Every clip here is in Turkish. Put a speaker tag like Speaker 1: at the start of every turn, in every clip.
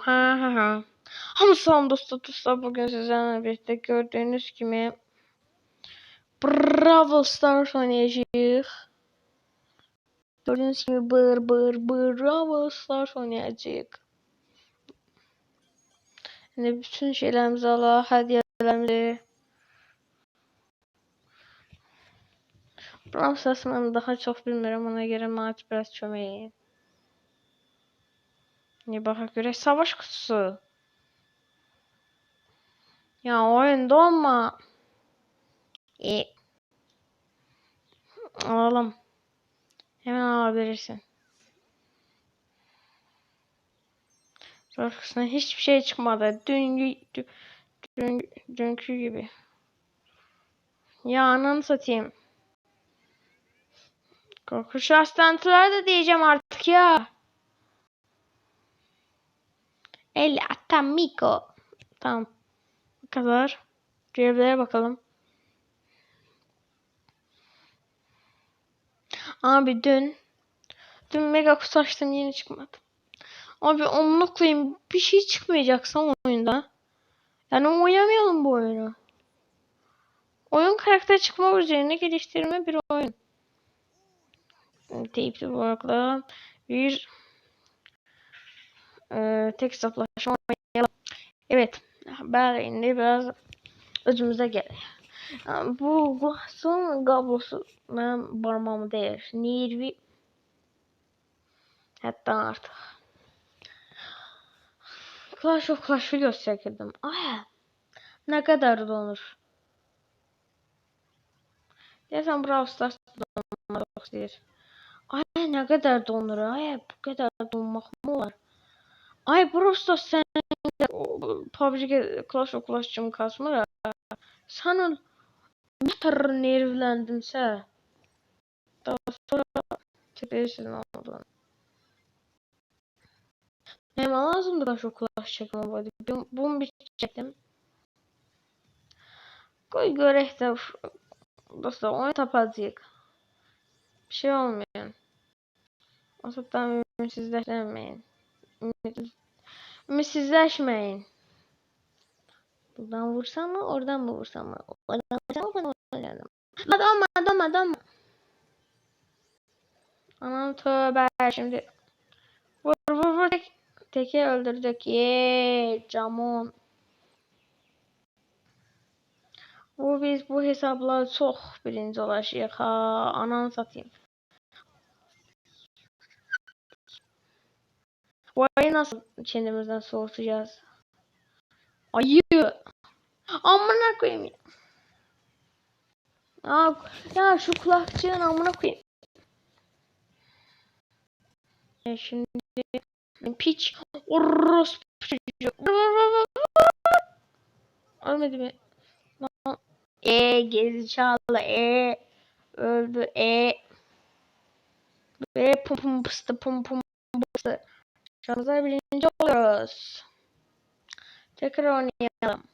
Speaker 1: Ha ha ha. Hamı salam dostlar. Bugün sizlerle birlikte gördüğünüz gibi Brawl Stars oynayacağıq. Gördüğünüz gibi bır bır Brawl Stars oynayacağıq. Şimdi bütün şeylerimizi ala, hediyelerimizi. Brawl Stars'ı daha çok bilmiyorum. Ona göre bana biraz çömeyin. Ne baka göre savaş kutusu. Ya oyun donma. E. Alalım. Hemen alabilirsin. Arkasından hiçbir şey çıkmadı. Dün, dün, dünkü gibi. Ya ananı satayım. Korkunç rastlantılar da diyeceğim artık ya. El Atamico. Tamam. Bu kadar. Görevlere bakalım. Abi dün dün mega kutu açtım yeni çıkmadı. Abi onunla koyayım bir şey çıkmayacaksa oyunda. Yani oynamayalım bu oyunu. Oyun karakter çıkma üzerine geliştirme bir oyun. Teypli olarakla bir e, tek hesaplaşma oynayalım. Evet. Berlin'de biraz özümüze gerek. Yani bu son kablosu ben parmağımı değer. Nirvi hatta artık. Clash of Clash videosu çekirdim. Ay ne kadar donur. Desem Brawl Stars donmak istiyor. Ay ne kadar donur. Ay bu kadar donmak mı var? Ay Brawl Stars sen PUBG Clash of Clash'cım kasmır ha. Sen bir tır nervlendimse daha sonra tepesiz oldu. Hem lazım da şu Clash çekme vardı. Bunu bir çektim. Koy görek de dostlar onu tapacağız. Bir şey olmuyor. O zaman ümitsizleşmeyin. Ümitsizleşmeyin. Buradan vursam mı? Oradan mı vursam mı? Oradan vursam mı? Oradan vursam mı? Adam adam adam. Anam tövbe şimdi. Vur vur vur. Tek, teki öldürdük. Yeee camon. Bu biz bu hesapla çok birinci olacağıq ha. Ananı satayım. Bu ayı nasıl kendimizden soğutacağız? Ayı. Amına koyayım ya. Aa, ya şu kulakçığın amına koyayım. E şimdi piç orospu. Ölmedi mi? E gerizekalı e öldü e ve pum pum pıstı pum pum pıstı. Şansa birinci oluyoruz. Tekrar oynayalım.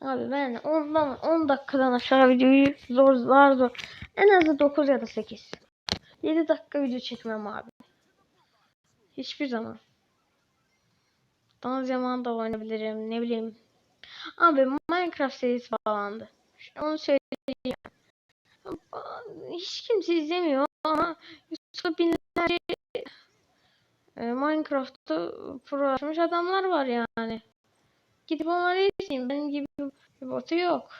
Speaker 1: Abi ben ondan 10 dakikadan aşağı videoyu zor zor zor. En azı 9 ya da 8. 7 dakika video çekmem abi. Hiçbir zaman. Daha zaman da oynayabilirim ne bileyim. Abi Minecraft serisi bağlandı. Onu söyleyeyim. Hiç kimse izlemiyor ama Yusuf binlerce e, Minecraft'ta pro açmış adamlar var yani. Gidip onları izleyin. Benim gibi bir botu yok.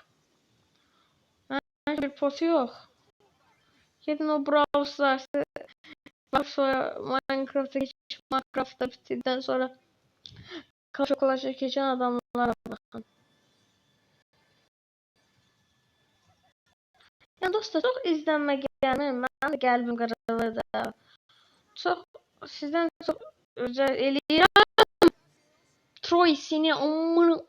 Speaker 1: Ben bir botu yok. Gidin o Brawl Stars'ı bak sonra Minecraft'a geçip Minecraft'ta bitirdikten sonra Clash of geçen adamlara bakın. Ya dostlar çok izlenme gelmem. Ben de geldim karalarda. Çok sizden çok özel eləyirəm. Troy seni amına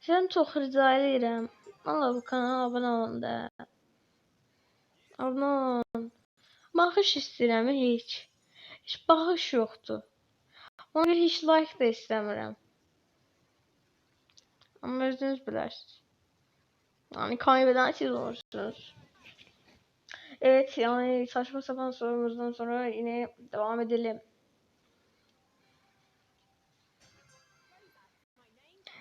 Speaker 1: Sizden çok rica edirəm. Allah bu kanala abone olun da. Abone olun. Baxış istəyirəm heç. Heç baxış yoxdur. Ona görə heç like da istəmirəm. Ama özünüz bilərsiniz. Yani kaybeden siz olursunuz. Evet yani saçma sapan sorumuzdan sonra yine devam edelim.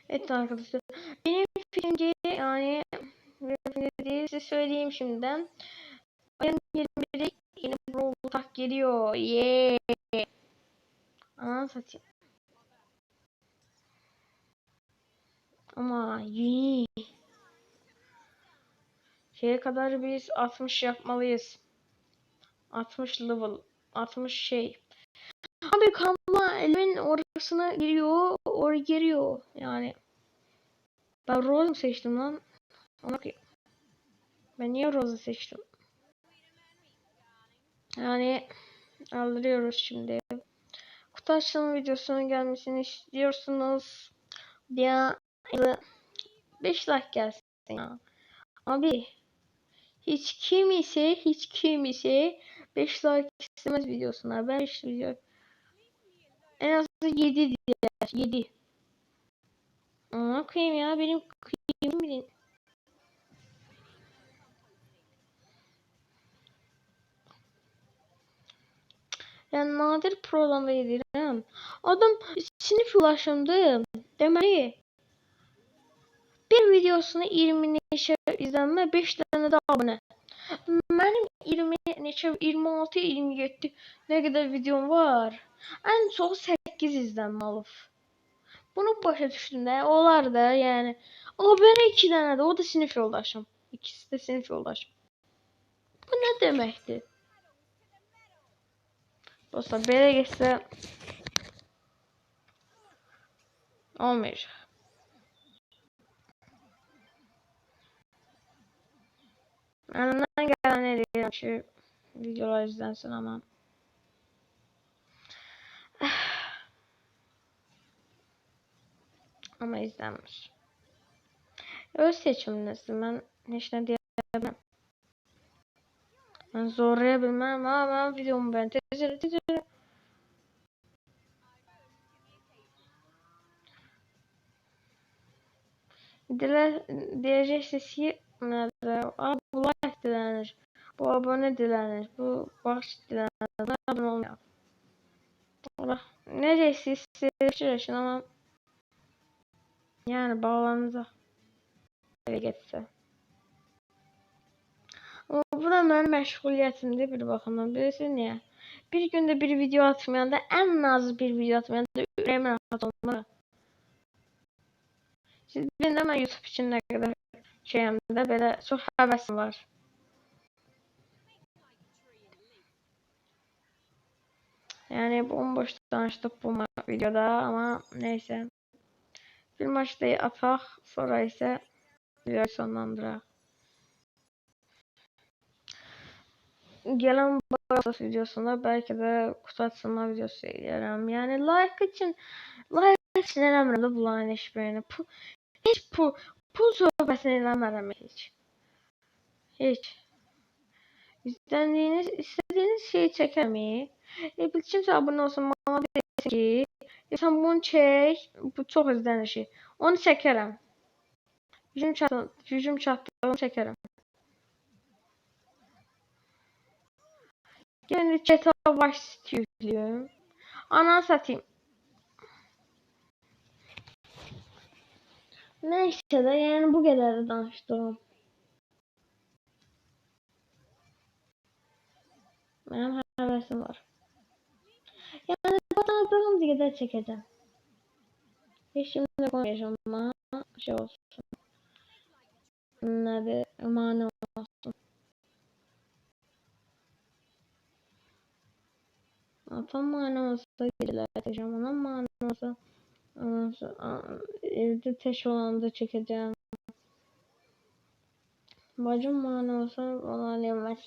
Speaker 1: Evet arkadaşlar. Benim fikrimce yani diye size söyleyeyim şimdiden. Ayın 21'i yeni Brawl Tak geliyor. Yeee. Yeah. Ana satayım. Ama yeee. Şeye kadar biz 60 yapmalıyız. 60 level. 60 şey. Abi kamla elimin orasına giriyor. Oraya giriyor. Yani. Ben Rose mu seçtim lan? Ona. Ben niye Rose'u seçtim? Yani aldırıyoruz şimdi. Kutu açılımı videosunun gelmesini istiyorsunuz. Ya 5 like gelsin ya. Abi hiç kim ise hiç kim ise 5 like istemez videosuna. Ben 5 video en az 7 diyor. 7. Ama koyayım ya benim kıyım bilin. Yani nadir programda yedirəm. Adam sinif ulaşımdı. Deməli bir videosuna 20 izlənmə, 5 dənə də abunə. Mənim 20 neçə 26 27 nə qədər videom var. Ən çox 8 izlənmə alıb. Bunu başa düşdüm də. Olar da, yəni. Belə 2 dənə də, o da sinif yoldaşım. İkisi də sinif yoldaşım. Bu nə deməkdir? Dostlar belə getsə olmayacaq. Elimden gelen eləyirəm ki, videolar izlənsin amma amma izlənmir. Öz seçiminizdir. Mən heç nə deyə bilməm. Mən zorlaya bilməm. Ha, mən videomu ben tez elə, tez elə. Dile, diyeceksiniz ki nerede? Aa, bu like dilenir. Bu abone dilenir. Bu bağış dilenir. Bu abone olmuyor. Allah. Neredeyse istediğim ama yani bağlanacaq. Elə getsə. Bu da mənim məşğuliyyətimdir bir baxımdan. Bilirsiniz niyə? Bir gündə bir video atmayanda, ən az bir video atmayanda ürəyim rahat olmur. Siz bilin də mən YouTube üçün nə qədər şeyəm də belə çox həvəsim var. Yani bomboş danıştık bu videoda ama neyse. Bir maçtayı atak sonra ise videoyu sonlandıraq. Gelen Barbaros videosunda belki de kutu açılma videosu eləyərəm. Yəni like için like için eləmirəm də bunların heç birini. Heç pul pul söhbətini eləmərəm heç. Heç. İstediğiniz istediğiniz şeyi çəkərəm. E, kimsə abunə olsun bana desin ki, e, sen bunu çek, bu çok izlənir şey. Onu çəkərəm. Gücüm çatdı, gücüm çatdı, onu çəkərəm. Yine GTA Vice City yüklüyorum. Ana satayım. Neyse de yani bu kadar da danıştım. Benim hevesim var. Yani fotoğraflarımızı kadar çekeceğim. Şimdi konuşmayacağım ama şey olsun. De mani olsun. Atam mani olsa gidiler çekeceğim. Mani olsa evde teş olan da çekeceğim. Bacım mani olsa ona alayım.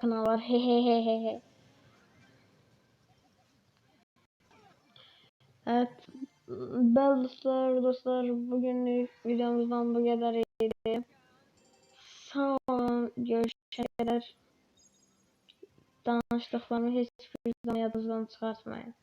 Speaker 1: Kanal var. Hehehehe. Evet. Bel dostlar, dostlar bugünlük videomuzdan bu kadar iyiydi. Sağ olun. Görüşene kadar danıştıklarımı hiçbir zaman yadınızdan çıkartmayın.